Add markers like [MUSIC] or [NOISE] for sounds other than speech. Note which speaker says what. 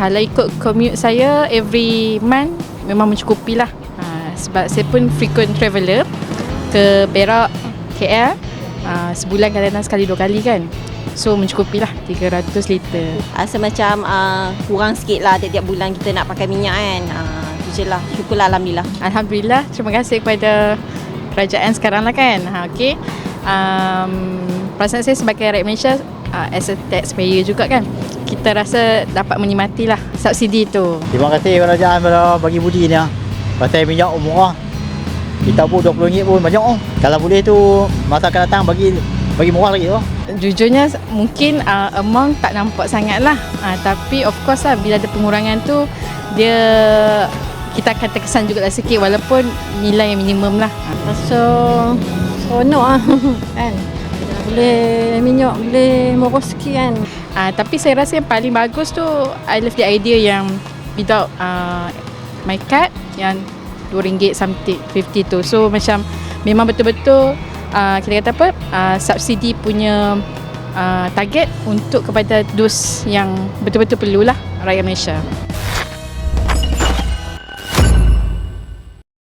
Speaker 1: Kalau ikut commute saya every month memang mencukupi lah. Uh, sebab saya pun frequent traveller ke Perak, KL. Uh, sebulan kadang-kadang sekali dua kali kan. So mencukupi lah 300 liter.
Speaker 2: Rasa macam uh, kurang sikit lah tiap-tiap bulan kita nak pakai minyak kan. Uh, tu je lah. Syukurlah Alhamdulillah.
Speaker 1: Alhamdulillah, terima kasih kepada kerajaan sekarang lah kan. Ha, okay. Um, perasaan saya sebagai rakyat Malaysia uh, as a taxpayer juga kan. Kita rasa dapat menikmati lah subsidi tu.
Speaker 3: Terima kasih kerajaan pada bagi budi ni. ah. Pasal minyak murah. Kita pun RM20 pun banyak oh. Kalau boleh tu masa akan datang bagi bagi murah lagi oh.
Speaker 1: Jujurnya mungkin uh, amount tak nampak sangat lah. Uh, tapi of course lah bila ada pengurangan tu dia kita akan terkesan juga lah sikit walaupun nilai yang minimum lah.
Speaker 4: Rasa seronok lah [LAUGHS] kan. Boleh minyak, boleh murah sikit kan.
Speaker 1: Uh, tapi saya rasa yang paling bagus tu I love the idea yang without uh, my card yang RM2 something 50 tu. So macam memang betul-betul uh, kita kata apa uh, subsidi punya uh, target untuk kepada dos yang betul-betul perlulah rakyat Malaysia.